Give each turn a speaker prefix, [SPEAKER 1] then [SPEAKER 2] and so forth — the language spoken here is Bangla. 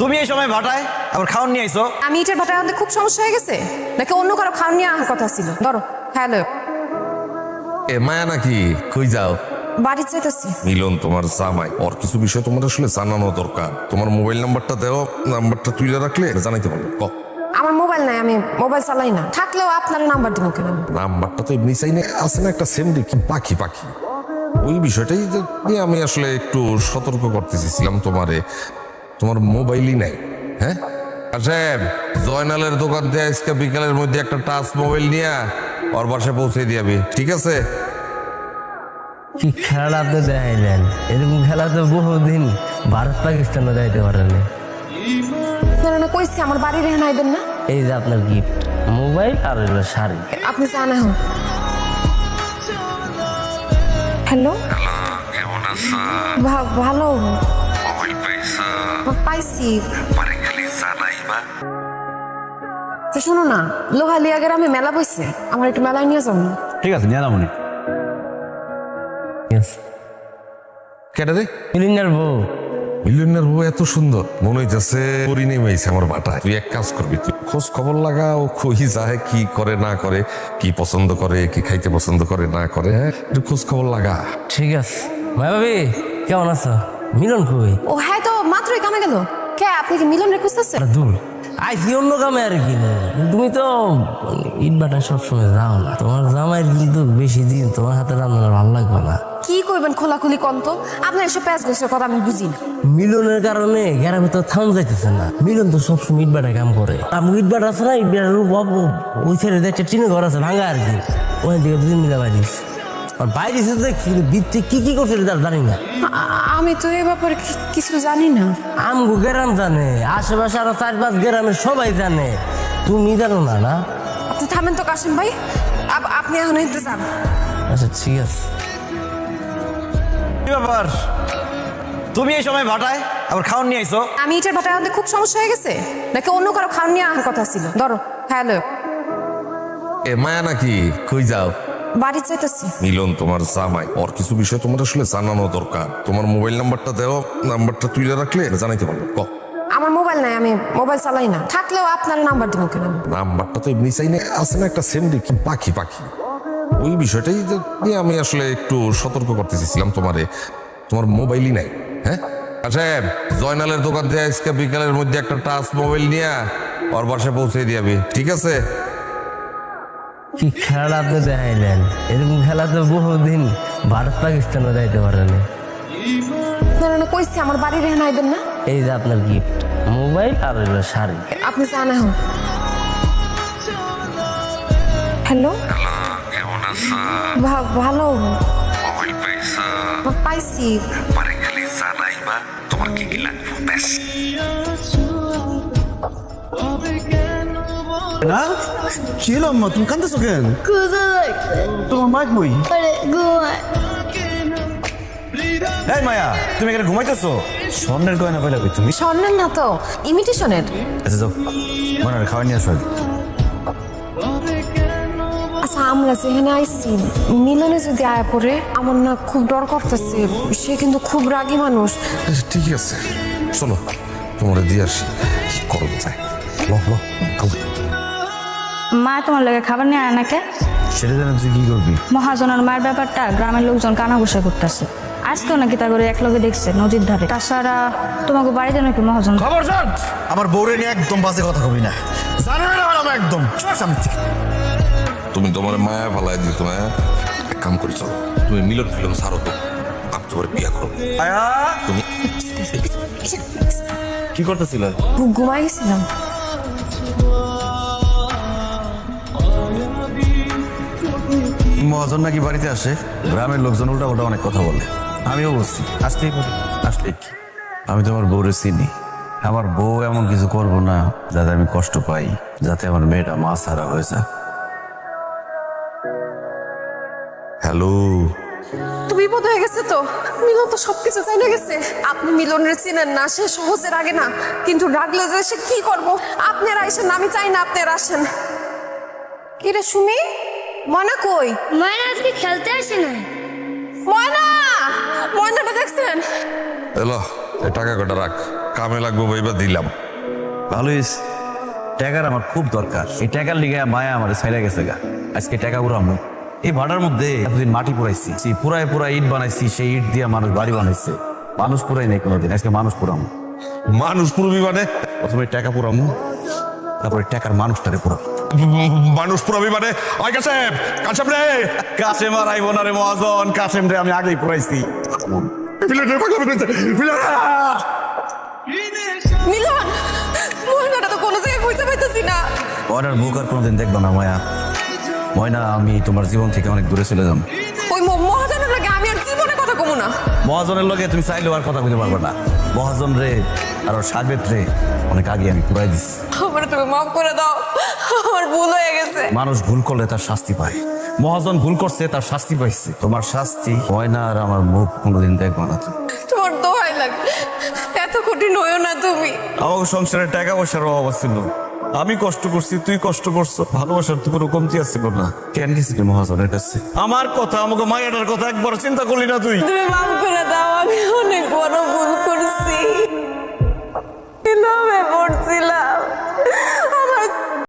[SPEAKER 1] তুমি এই সময় ভাটায় আবার খাওয়ান নিয়ে আইছো
[SPEAKER 2] আমি ইটের ভাটায় আমাদের খুব সমস্যা হয়ে গেছে? নাকি অন্য কারও খাওয়ার নিয়ে আসার কথা ছিল? ধরো হ্যালো
[SPEAKER 3] এ মায়া নাকি? কই যাও?
[SPEAKER 2] বাড়ি চাইতেছি
[SPEAKER 3] মিলন তোমার জামাই। ওর কিছু বিষয় তোমার আসলে জানানো দরকার। তোমার মোবাইল নাম্বারটা দেও নাম্বারটা তুলে রাখলে জানাইতে পারব। ক।
[SPEAKER 2] আমার মোবাইল নাই আমি মোবাইল চালাই না। থাকলেও আপনার নাম্বার দিব কেন?
[SPEAKER 3] নাম্বারটা তো এমনি চাই না। আছে না একটা সেম দেখি পাখি পাখি। ওই বিষয়টাই নিয়ে আমি আসলে একটু সতর্ক করতে চেয়েছিলাম তোমারে। তোমার মোবাইলই নাই হ্যাঁ? আসেন জয়নালের দোকান দিয়ে আজকে বিকালের মধ্যে একটা টাচ মোবাইল নিয়ে ওর বাসায় পৌঁছে দিয়াবি ঠিক আছে?
[SPEAKER 4] কি খেলা তো দেখাইলেন? এরকম খেলা তো বহুদিন ভারত পাকিস্তানও যাইতে পারেনি
[SPEAKER 2] আপনারা না কইছি আমার বাড়ি রেহান আইবেন না?
[SPEAKER 4] এই যে আপনার গিফট মোবাইল আর হলো শাড়ি।
[SPEAKER 2] আপনি জান এখন। হ্যালো
[SPEAKER 3] কেমন
[SPEAKER 2] ভালো।
[SPEAKER 3] পাইছো।
[SPEAKER 2] পাইছি
[SPEAKER 3] পারে খালি জানাইবা
[SPEAKER 2] তো শোনো না লোহালিয়া গ্রামে মেলা বইছে আমার একটু মেলায় নিয়ে যাও
[SPEAKER 1] ঠিক আছে নিয়ে
[SPEAKER 3] কেটে দে
[SPEAKER 4] মিলিনার বউ।
[SPEAKER 3] মিলিয়নের বউ এত সুন্দর। মনে হইতেছে নেমেছে আমার বাটায় তুই এক কাজ করবি তুই খোঁজ খবর লাগা ও কই যায় কি করে না করে কি পছন্দ করে কি খাইতে পছন্দ করে না করে হ্যাঁ? একটু খোঁজ খবর লাগা।
[SPEAKER 4] ঠিক আছে। ভাই ভাবি কেমন আছো? মিলন কই?
[SPEAKER 2] ও হ্যাঁ তো মাত্রই কামে গেল। কে আপনি কি মিলন রে খুঁজতেছেন
[SPEAKER 4] আরে দূর। আইসি অন্য কামে আর কি। তুমি তো ইট বাটা সবসময় যাও না। তোমার জামাইয়ের কিন্তু বেশি দিন তোমার হাতে রান্না ভালো লাগবে না।
[SPEAKER 2] কি কইবেন খোলাখুলি কন্ত আপনার এসব প্যাঁচ গোছের কথা আমি বুঝি না।
[SPEAKER 4] মিলনের কারণে গ্রামে তো থাম যাইতেছে না। মিলন তো সবসময় ইট বাটায় কাম করে। আমি ইট বাটা আছে না ইট বাটার ওই সাইডে একটা টিনে ঘর আছে ভাঙা আর কি। ওখান থেকে দুদিন মিলে বাইরিস আর বাইরে এসে দেখছি কিন্তু ভিত্তি কি কি করছে তার জানি না।
[SPEAKER 2] আমি তো এ ব্যাপারে কিছু জানি না।
[SPEAKER 4] আমগো গ্রাম জানে আশেপাশে আরও চার পাঁচ গ্রামের সবাই জানে। তুমি জানো না না?
[SPEAKER 2] আপনি থামেন তো কাশিম ভাই। আপ- আপনি এখন এনতে যান।
[SPEAKER 4] আচ্ছা ঠিক আছে।
[SPEAKER 1] কি ব্যাপার? তুমি এই সময় ভাটায় আবার খাওয়ান নিয়ে আইছো
[SPEAKER 2] আমি ইটের ভাটায় আমাদের খুব সমস্যা হয়ে গেছে। নাকি অন্য কারও খাওয়ার নিয়ে আসার কথা ছিল? ধরো হ্যালো।
[SPEAKER 3] এ মায়া নাকি? কই যাও?
[SPEAKER 2] বাড়ি চাইতেছি
[SPEAKER 3] মিলন তোমার জামাই ওর কিছু বিষয় তোমার আসলে জানানো দরকার। তোমার মোবাইল নাম্বারটা দেও নাম্বারটা তুলে রাখলে জানাইতে পারব। ক।
[SPEAKER 2] আমার মোবাইল নাই আমি মোবাইল চালাই না। থাকলেও আপনার নাম্বার দিব কেন?
[SPEAKER 3] নাম্বারটা তো এমনি চাই না আছে না একটা সেমডি কি পাখি পাখি। ওই বিষয়টাই নিয়ে আমি আসলে একটু সতর্ক করতে চেয়েছিলাম তোমারে। তোমার মোবাইলই নাই হ্যাঁ? আসেন জয়নালের দোকান দিয়ে আজকে বিকালের মধ্যে একটা টাচ মোবাইল নিয়ে ওর বাসায় পৌঁছে দিয়াবি ঠিক আছে?
[SPEAKER 4] কি খেলা তো দেখাইলেন এরকম খেলা তো বহুদিন ভারত পাকিস্তানও যাইতে পারেনি
[SPEAKER 2] না কইছি আমার বাড়ি রেহান আইবেন না?
[SPEAKER 4] এই যে আপনার গিফট মোবাইল আর হলো শাড়ি।
[SPEAKER 2] আপনি জান এখন হ্যালো?
[SPEAKER 3] কেমন আছো
[SPEAKER 2] ভালো।
[SPEAKER 3] পাইছি।
[SPEAKER 1] না? কি হলো আম্মা? তুমি কান্দতেছো কেন?
[SPEAKER 5] কোথায়
[SPEAKER 1] তোমার মাইক মই
[SPEAKER 5] আরে ঘুমায়।
[SPEAKER 1] এই মায়া তুমি এখানে ঘুমাইতেছো? স্বর্ণের গয়না কইলা কই তুমি?
[SPEAKER 2] স্বর্ণের না তো ইমিটেশনের।
[SPEAKER 1] আচ্ছা যাও। মনে খাওয়া নিয়ে আসো
[SPEAKER 2] আচ্ছা আমরা যেখানে আইছি মিলনে যদি আয়া পড়ে আমার না খুব ডর করতেছে। সে কিন্তু খুব রাগী মানুষ।
[SPEAKER 3] আচ্ছা, ঠিক আছে। চলো তোমার দিয়ে আসি। কি করো যায় লো লো।
[SPEAKER 6] মা তোমার লাগে খাবার নিয়ে আয় নাকে?
[SPEAKER 1] সেটা জানা তুই কি করবি?
[SPEAKER 6] মহাজনের মায়ের ব্যাপারটা গ্রামের লোকজন কানাঘুষা করতেছে। আজকেও নাকি তা করে এক লগে দেখছে নদীর ধারে। তাছাড়া তোমাকে বাড়িতে নাকি মহাজন?
[SPEAKER 1] খবরদার আমার বউরে নিয়ে একদম বাজে কথা কবি না। জানো না আমার একদম। চল সামনে থেকে
[SPEAKER 3] তুমি তোমার মায়া ফালাই দিছো না এক কাম করি চলো। তুমি মিলন ফিলন সারো তো। আমি তোমার বিয়া করো।
[SPEAKER 1] আয়া!
[SPEAKER 3] তুমি
[SPEAKER 1] কি করতেছিল?
[SPEAKER 2] ঘুমাই গেছিলাম।
[SPEAKER 1] মহাজন নাকি বাড়িতে আসে? গ্রামের লোকজন উল্টা উল্টা অনেক কথা বলে। আমিও বলছি আসতেই পারি। আসলে কি? আমি তো আমার বউরে চিনি। আমার বউ এমন কিছু করব না যাতে আমি কষ্ট পাই যাতে আমার মেয়েটা মা সারা হয়ে যায়।
[SPEAKER 3] হ্যালো?
[SPEAKER 2] তো বিপদ হয়ে গেছে তো? মিলন তো সবকিছু চাইলে গেছে। আপনি মিলনের চিনেন না সে সহজে রাগে না। কিন্তু রাগলে যে সে কি করব? আপনারা আইসেন আমি চাই না আপনারা আসেন। কিরে সুমি? ময়না কই?
[SPEAKER 5] মায়ের আজকে খেলতে আসে না।
[SPEAKER 2] ময়না! ময়নাটা দেখছেন?
[SPEAKER 3] এলো এই টাকা কটা রাখ। কামে লাগবো ভাইবা দিলাম।
[SPEAKER 1] ভালো টাকার আমার খুব দরকার। এই টাকার লিগে মায়া আমার ছাইরা গেছে গা। আজকে টাকা উড়ামো। এই ভাড়ার মধ্যে এতদিন মাটি পুরাইছি। সেই পুরায় পুরা ইট বানাইছি সেই ইট দিয়ে মানুষ বাড়ি বানাইছে। মানুষ পুরাই নেই কোনোদিন আজকে মানুষ পুরামো।
[SPEAKER 3] মানুষ পুরবি মানে?
[SPEAKER 1] প্রথমে টাকা পুরামো তারপরে টাকার মানুষটারে পুরামো
[SPEAKER 3] মানুষ পুরবি মানে ওই কাছেম কাছেম রে!
[SPEAKER 1] কাসেম আর আইব না রে মহাজন কাসেম রে আমি আগেই পুরাইছি।
[SPEAKER 3] প্লেটের পাগলামি করছে প্লেট
[SPEAKER 2] মিলন! মহিলাটা তো কোনো জায়গায় খুঁজে পাইতেছি না।
[SPEAKER 1] অর্ডার বুক আর কোনোদিন দেখবা না মায়া। ময়না আমি তোমার জীবন থেকে অনেক দূরে চলে যাম।
[SPEAKER 2] ওই ম- মহাজনের লাগে আমি আর জীবনে কথা কমু না।
[SPEAKER 1] মহাজনের লগে তুমি চাইলেও আর কথা বলতে পারবে না। মহাজন রে আর সাবেত রে অনেক আগে আমি পুরাই দিচ্ছি
[SPEAKER 2] আমার তুমি মাফ করে দাও আমার ভুল হয়ে গেছে।
[SPEAKER 1] মানুষ ভুল করলে তার শাস্তি পায়। মহাজন ভুল করছে তার শাস্তি পাইছে। তোমার শাস্তি হয় না আর আমার মুখ কোনোদিন দেখব না তুমি।
[SPEAKER 2] তোমার দোয়াই লাগে এত কঠিন হইও না তুমি।
[SPEAKER 1] আমাকে সংসারে টাকা পয়সার অভাব ছিল। আমি কষ্ট করছি, তুই কষ্ট করছ। ভালোবাসার তো কোনো কমতি আছে না কেন গেছিলি মহাজনের কাছে? আমার কথা, আমাকে মায়াটার কথা একবার চিন্তা করলি না তুই?
[SPEAKER 2] তুমি মাফ করে দাও, আমি অনেক বড় ভুল করছি। কীভাবে পড়ছিলাম